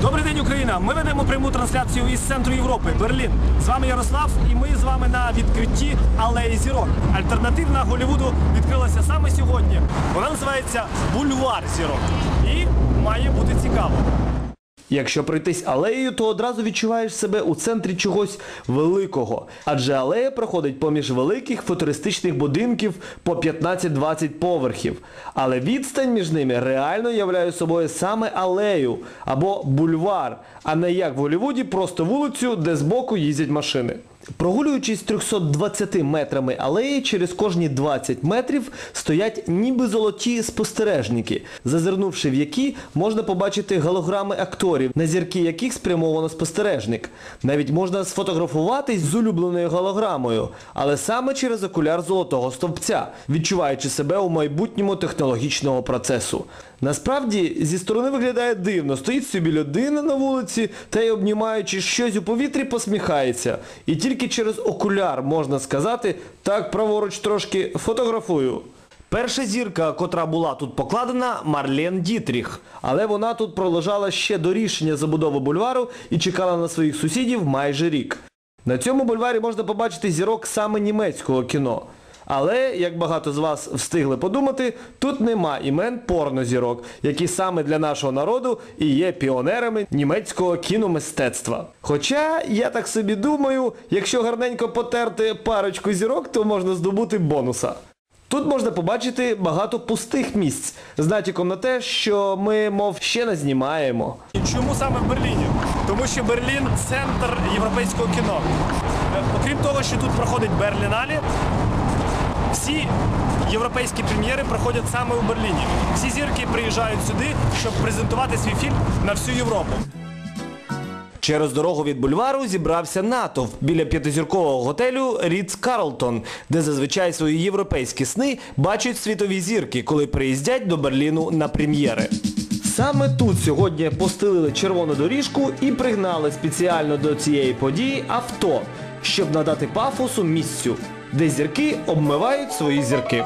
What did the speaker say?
день, Україна! Ми ведемо пряму трансляцію із центру Європи, Берлін. З вами Ярослав, і ми з вами на відкритті алеї зірок. Альтернативна Голлівуду відкрилася саме сьогодні. Вона називається Бульвар зірок. І має бути цікаво. Якщо пройтись алеєю, то одразу відчуваєш себе у центрі чогось великого. Адже алея проходить поміж великих футуристичних будинків по 15-20 поверхів. Але відстань між ними реально являє собою саме алею або бульвар, а не як в Голлівуді просто вулицю, де збоку їздять машини. Прогулюючись 320 метрами алеї, через кожні 20 метрів стоять ніби золоті спостережники, зазирнувши в які можна побачити голограми акторів, на зірки яких спрямовано спостережник. Навіть можна сфотографуватись з улюбленою голограмою, але саме через окуляр золотого стовпця, відчуваючи себе у майбутньому технологічного процесу. Насправді, зі сторони виглядає дивно. Стоїть собі людина на вулиці та й обнімаючи щось у повітрі, посміхається. І тільки через окуляр можна сказати, так праворуч трошки фотографую. Перша зірка, котра була тут покладена, Марлен Дітріх. Але вона тут пролежала ще до рішення забудови бульвару і чекала на своїх сусідів майже рік. На цьому бульварі можна побачити зірок саме німецького кіно. Але, як багато з вас встигли подумати, тут нема імен порнозірок, які саме для нашого народу і є піонерами німецького кіномистецтва. Хоча, я так собі думаю, якщо гарненько потерти парочку зірок, то можна здобути бонуса. Тут можна побачити багато пустих місць з натяком на те, що ми, мов, ще не знімаємо. Чому саме в Берліні? Тому що Берлін центр європейського кіно. Е, Окрім того, що тут проходить Берліналі, всі європейські прем'єри проходять саме у Берліні. Всі зірки приїжджають сюди, щоб презентувати свій фільм на всю Європу. Через дорогу від бульвару зібрався натовп біля п'ятизіркового готелю Ріц Карлтон, де зазвичай свої європейські сни бачать світові зірки, коли приїздять до Берліну на прем'єри. Саме тут сьогодні постелили червону доріжку і пригнали спеціально до цієї події авто, щоб надати пафосу місцю, де зірки обмивають свої зірки.